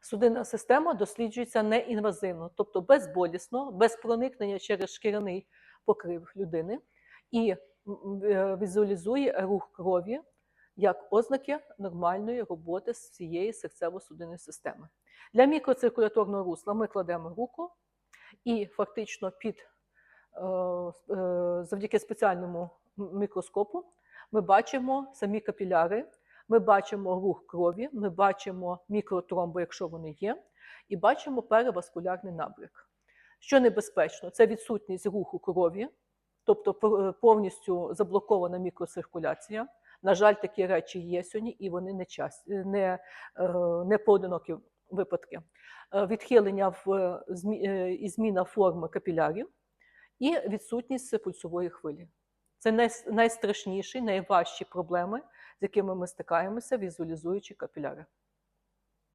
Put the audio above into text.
Судинна система досліджується неінвазивно, тобто безболісно, без проникнення через шкіряний покрив людини і е, візуалізує рух крові як ознаки нормальної роботи з всієї серцево-судинної системи. Для мікроциркуляторного русла ми кладемо руку і фактично під е, е, завдяки спеціальному мікроскопу ми бачимо самі капіляри, ми бачимо рух крові, ми бачимо мікротромби, якщо вони є, і бачимо переваскулярний набряк. Що небезпечно, це відсутність руху крові, тобто повністю заблокована мікроциркуляція. На жаль, такі речі є сьогодні, і вони не часті, не, е, не поодинокі випадки. Е, Відхилення в е, і зміна форми капілярів і відсутність пульсової хвилі. Це най- найстрашніші, найважчі проблеми, з якими ми стикаємося, візуалізуючи капіляри.